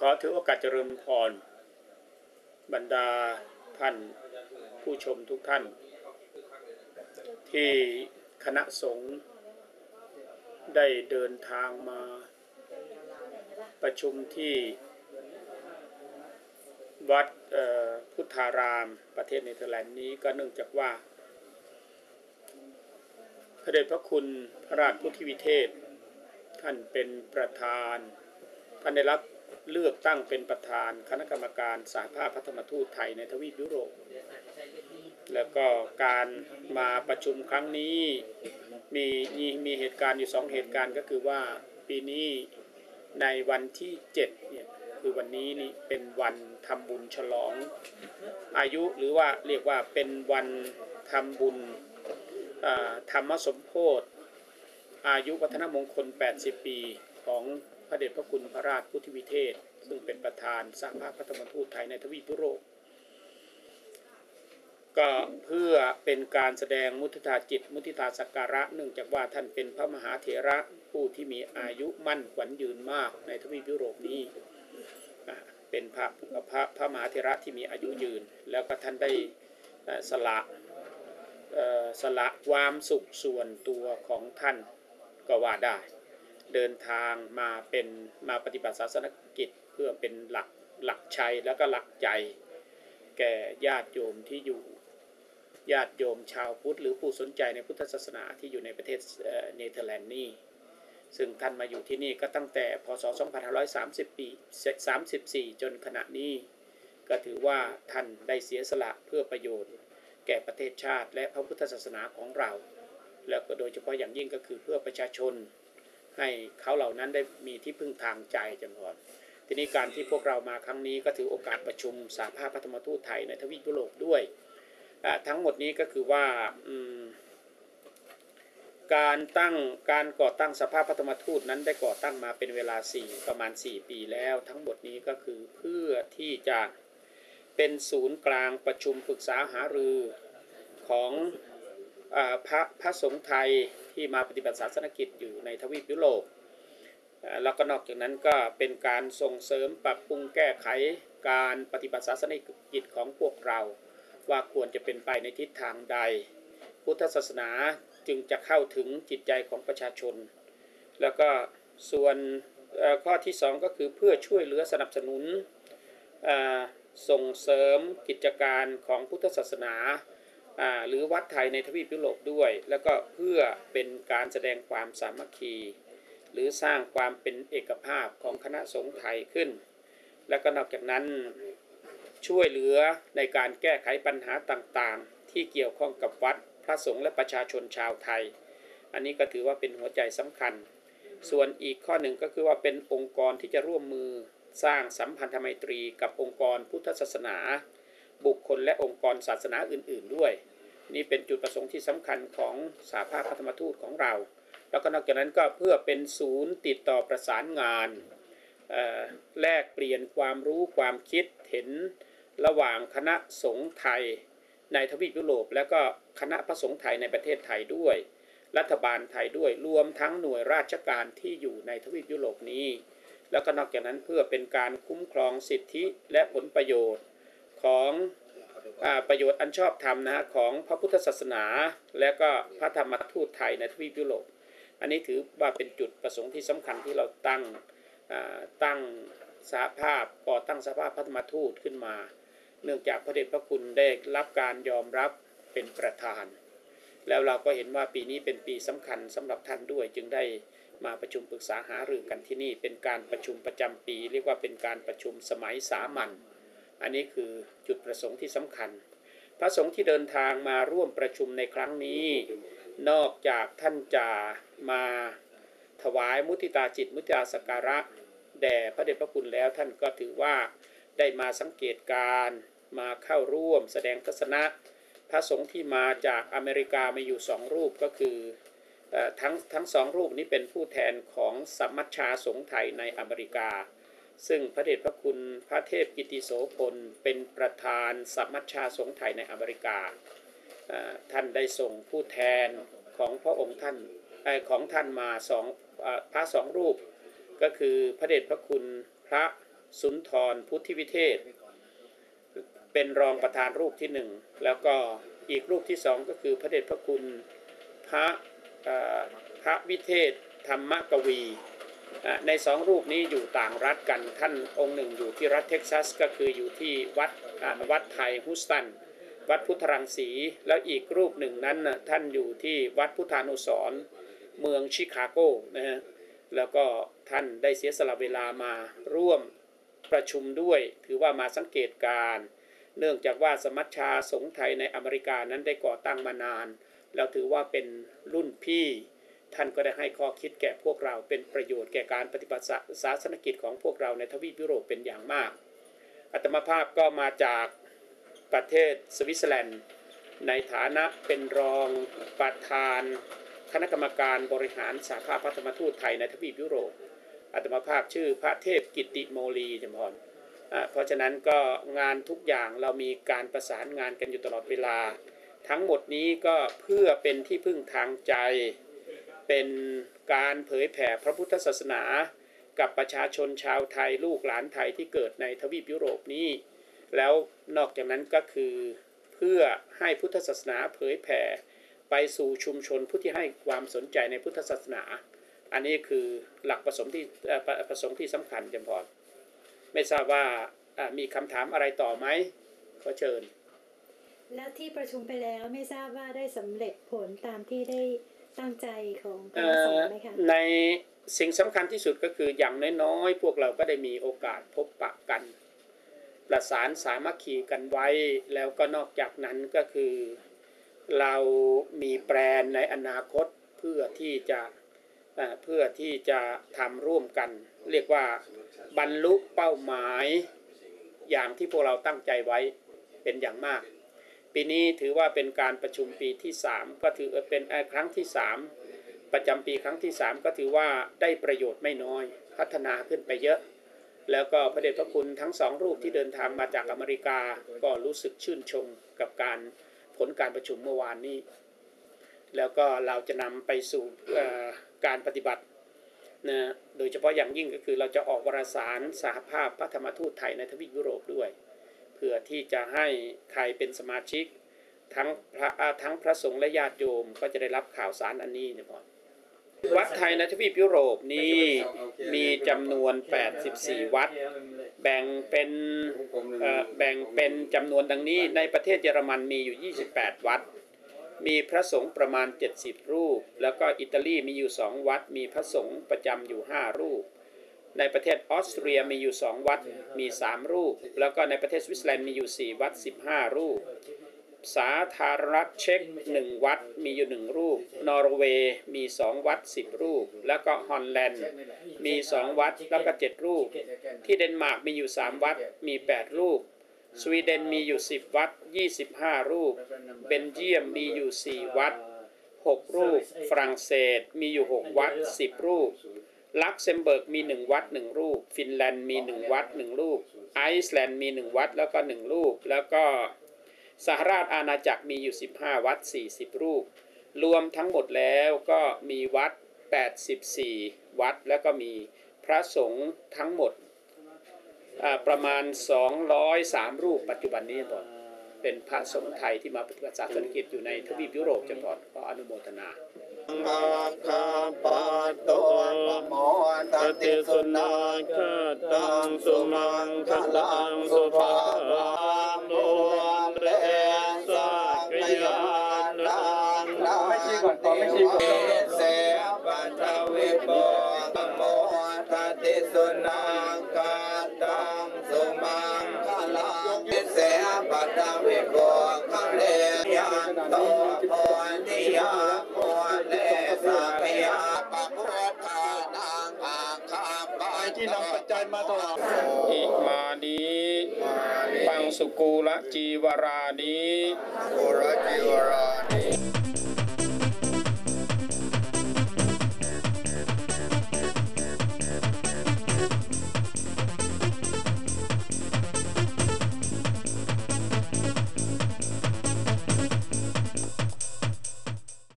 ขอถือโอกาสเจริญพร บรรดาท่านผู้ชมทุกท่าน ที่คณะสงฆ์ได้เดินทางมา ประชุมที่วัดพุทธารามประเทศเนเธอร์แลนด์นี้ก็เนื่องจากว่า พระเดชพระคุณพระราชพุทธิวิเทศ ท่านเป็นประธาน ท่านได้รับ เลือกตั้งเป็นประธานคณะกรรมการสหภาพพัฒนทูตไทยในทวีปยุโรป แล้วก็การมาประชุมครั้งนี้มีมีมีเหตุการณ์อยู่สองเหตุการณ์ก็คือว่าปีนี้ในวันที่7เนี่ยคือวันนี้นี่เป็นวันทำบุญฉลอง อายุหรือว่าเรียกว่าเป็นวันทำบุญธรรมสมโพธิอายุวัฒนมงคล 80 ปี ของพระเดชพระคุณพระราชพุทธิวิเทศ ซึ่งเป็นประธานสหภาพพัฒนทูตไทยในทวีปยุโรปก็เพื่อเป็นการแสดงมุทิตาจิต มุทิตาสักการะ เนื่องจากว่าท่านเป็นพระมหาเถระผู้ที่มีอายุมั่นขวัญยืนมากในทวีปยุโรปนี้เป็นพระพระพระมหาเถระที่มีอายุยืน แล้วก็ท่านได้สละสละความสุขส่วนตัวของท่านก็ว่าได้ เดินทางมาเป็นมาปฏิบัติศาสนกิจเพื่อเป็นหลักหลักชัยแล้วก็หลักใจ แก่ญาติโยมที่อยู่ญาติโยมชาวพุทธหรือผู้สนใจในพุทธศาสนาที่อยู่ในประเทศเอ่อเนเธอร์แลนด์นี่ซึ่งท่านมาอยู่ที่นี่ก็ตั้งแต่พศ 2530 ปี 34 จนขณะนี้ ก็ถือว่าท่านได้เสียสละเพื่อประโยชน์ แก่ประเทศชาติและพระพุทธศาสนาของเรา แล้วก็โดยเฉพาะอย่างยิ่งก็คือเพื่อประชาชน ให้เขาเหล่านั้นได้มีที่พึ่งทางใจจำนวน ทีนี้การที่พวกเรามาครั้งนี้ก็ถือโอกาสประชุมสาภาพพัฒนทูตไทยในทวีปยุโรปด้วย ทั้งหมดนี้ก็คือว่าการตั้งการก่อตั้งสภาพพัฒนทูตนั้นได้ก่อตั้งมาเป็นเวลา 4 ประมาณ 4 ปีแล้ว ทั้งหมดนี้ก็คือเพื่อที่จะเป็นศูนย์กลางประชุมปรึกษาหารือของอพระพระสงฆ์ไทย ที่มาปฏิบัติศาสนกิจอยู่ในทวีปยุโรปแล้วก็นอกจากนั้นก็เป็นการส่งเสริมปรับปรุงแก้ไขการปฏิบัติศาสนกิจของพวกเรา ว่าควรจะเป็นไปในทิศทางใด พุทธศาสนาจึงจะเข้าถึงจิตใจของประชาชน แล้วก็ส่วนข้อที่สองก็คือเพื่อช่วยเหลือสนับสนุนส่งเสริมกิจการของพุทธศาสนา หรือวัดไทยในทวีปยุโรปด้วย แล้วก็เพื่อเป็นการแสดงความสามัคคี หรือสร้างความเป็นเอกภาพของคณะสงฆ์ไทยขึ้น แล้วก็นอกจากนั้นช่วยเหลือในการแก้ไขปัญหาต่างๆ ที่เกี่ยวข้องกับวัดพระสงฆ์และประชาชนชาวไทย อันนี้ก็ถือว่าเป็นหัวใจสำคัญ ส่วนอีกข้อหนึ่งก็คือว่าเป็นองค์กรที่จะร่วมมือสร้างสัมพันธไมตรีกับองค์กรพุทธศาสนา บุคคลและองค์กรศาสนาอื่น ๆ ด้วย นี่เป็นจุดประสงค์ที่สำคัญของสาภาพพัฒนทูตของเรา แล้วก็นอกจากนั้นก็เพื่อเป็นศูนย์ติดต่อประสานงานแลกเปลี่ยนความรู้ความคิดเห็นระหว่างคณะสงฆ์ไทยในทวีปยุโรป และก็คณะพระสงฆ์ไทยในประเทศไทยด้วย รัฐบาลไทยด้วยรวมทั้งหน่วยราชการที่อยู่ในทวีปยุโรปนี้ แล้วก็นอกจากนั้นเพื่อเป็นการคุ้มครองสิทธิและผลประโยชน์ ของอประโยชน์อันชอบธรรมนะฮะของพระพุทธศาสนา และก็พระธรรมทูตไทยในทวีปยุโรป อันนี้ถือว่าเป็นจุดประสงค์ที่สำคัญที่เราตั้งตั้งสหภาพก่อตั้งสหภาพพัฒนทูตขึ้นมา เนื่องจากพระเดชพระคุณได้รับการยอมรับเป็นประธาน แล้วเราก็เห็นว่าปีนี้เป็นปีสำคัญสำหรับท่านด้วยจึงได้มาประชุมปรึกษาหารือกันที่นี่เป็นการประชุมประจำปี เรียกว่าเป็นการประชุมสมัยสามัญ อันนี้คือจุดประสงค์ที่สำคัญ พระสงฆ์ที่เดินทางมาร่วมประชุมในครั้งนี้ นอกจากท่านจะมาถวายมุทิตาจิตมุทิตาสการะแด่พระเดชพระคุณแล้วท่านก็ถือว่าได้มาสังเกตการ์มาเข้าร่วมแสดงทัศนะ พระสงฆ์ที่มาจากอเมริกามาอยู่สองรูปก็คือเออทั้งทั้งสองรูปนี้เป็นผู้แทนของสัมมัชชาสงฆ์ไทยในอเมริกา ซึ่งพระเดชพระคุณพระเทพกิติโสพล เป็นประธานสัมมัชชาสงฆ์ไทยในอเมริกา ท่านได้ส่งผู้แทนของพระองค์ท่านของท่านมาสองอพระสองรูป ก็คือพระเดชพระคุณพระสุนทรพุทธิวิเทศ เป็นรองประธานรูปที่หนึ่งแล้วก็อีกรูปที่สองก็คือพระเดชพระคุณพระพระวิเทศธรรมกวี ในสองรูปนี้อยู่ต่างรัฐกันท่านองค์หนึ่งอยู่ที่รัฐเท็กซัสก็คืออยู่ที่วัดวัดไทยฮุสตัน วัดพุทธรังสี แล้วอีกรูปหนึ่งนั้นน่ะท่านอยู่ที่วัดพุทธานุสรเมืองชิคาโกนะฮะแล้วก็ท่านได้เสียสละเวลามาร่วมประชุมด้วย ถือว่ามาสังเกตการ เนื่องจากว่าสมัชชาสงฆ์ไทยในอเมริกานั้นได้ก่อตั้งมานาน แล้วถือว่าเป็นรุ่นพี่ ท่านก็ได้ให้ข้อคิดแก่พวกเราเป็นประโยชน์แก่การปฏิบัติศาสนกิจของพวกเราในทวีปยุโรปเป็นอย่างมากอัตมาภาพก็มาจากประเทศสวิตเซอร์แลนด์ ในฐานะเป็นรองประธาน คณะกรรมการบริหารสาภาพพระธรรมทูตไทยในทวีปยุโรปอัตมาภาพชื่อพระเทพกิติโมลีจำพรเพราะฉะนั้นก็งานทุกอย่างเรามีการประสานงานกันอยู่ตลอดเวลา ทั้งหมดนี้ก็เพื่อเป็นที่พึ่งทางใจ เป็นการเผยแผ่พระพุทธศาสนา กับประชาชนชาวไทยลูกหลานไทยที่เกิดในทวีปยุโรปนี้ แล้วนอกจากนั้นก็คือเพื่อให้พุทธศาสนาเผยแผ่ไปสู่ชุมชนผู้ที่ให้ความสนใจในพุทธศาสนา อันนี้คือหลักประสงค์ที่ประประสงค์ที่สำคัญจำพรไม่ทราบว่ามีคำถามอะไรต่อไหมขอเชิญ แล้วที่ประชุมไปแล้วไม่ทราบว่าได้สำเร็จผลตามที่ได้ ตั้งใจของพเอ่ระสงอฆ์ไหมคะในสิ่งสำคัญที่สุดก็คืออย่างน้อยๆ พวกเราก็ได้มีโอกาสพบปะกัน ประสานสามัคคีกันไว้ แล้วก็นอกจากนั้นก็คือ เรามีแปลนในอนาคตเพื่อที่จะเอ่อเพื่อที่จะทำร่วมกัน เรียกว่าบรรลุเป้าหมายอย่างที่พวกเราตั้งใจไว้เป็นอย่างมาก ปีนี้ถือว่าเป็นการประชุมปีที่ 3 ก็ถือเป็นครั้งที่ 3 ประจำปีครั้งที่ 3 ก็ถือว่าได้ประโยชน์ไม่น้อย พัฒนาขึ้นไปเยอะ แล้วก็พระเดชพระคุณทั้งสองรูปที่เดินทางมาจากอเมริกาก็รู้สึกชื่นชมกับการผลการประชุมเมื่อวานนี้ แล้วก็เราจะนำไปสู่การปฏิบัตินะโดยเฉพาะอย่างยิ่งก็คือเราจะออกวารสารสหภาพพระธรรมทูตไทยในทวีปยุโรปด้วย เพื่อที่จะให้ใครเป็นสมาชิก ทั้งพระทั้งพระสงฆ์และญาติโยมก็จะได้รับข่าวสารอันนี้นะพ่อวัดไทยในทวีปยุโรปนี้มีจำนวน 84 วัด แบ่งเป็นแบ่งเป็นจำนวนดังนี้ในประเทศเยอรมันมีอยู่ 28 วัด มีพระสงฆ์ประมาณ 70 รูป แล้วก็อิตาลีมีอยู่ 2 วัด มีพระสงฆ์ประจำอยู่ 5 รูป ในประเทศออสเตรียมีอยู่ 2 วัดมี 3 รูป แล้วก็ในประเทศสวิตเซอร์แลนด์มีอยู่ 4 วัด 15 รูป สาธารณรัฐเช็ก1 วัดมีอยู่ 1 รูป นอร์เวย์มี 2 วัด 10 รูป แล้วก็ฮอลแลนด์ มี 2 วัดแล้วก็ 7 รูป ที่เดนมาร์กมีอยู่ 3 วัดมี 8 รูปสวีเดนมีอยู่ 10 วัด 25 รูป เบนเยียมมีอยู่ 4 วัด 6 รูป ฝรั่งเศสมีอยู่ 6 วัด 10 รูป ลักเซมเบิร์กมี1วัด1รูป ฟินแลนด์มี1วัด1รูป ไอซ์แลนด์มี1วัดแล้วก็1รูป แล้วก็สหราชอาณาจักรมีอยู่ 15 วัด 40 รูป รวมทั้งหมดแล้วก็มีวัด 84 วัด แล้วก็มีพระสงฆ์ทั้งหมดประมาณ 203 รูปปัจจุบันนี้ก่อนเป็นพระสงฆ์ไทยที่มาปฏิบัติศาสนกิจอยู่ในทวีปยุโรปจังหวัดขออนุโมทนา คาปะโตปะโมตติสุนาคตังสุมังคลังสุภารังโนเลสักยานังไม่ชี้ก่อนตอไม่ชี้ก่อนเสปัจวิโปปะโมตติสุนาคตังสุมังคลังเสปัจวิโปคะเลยันโตโพธิยา จจัยมาถวายอิมานีปังสุกูละจีวราดีโอรจิวรานี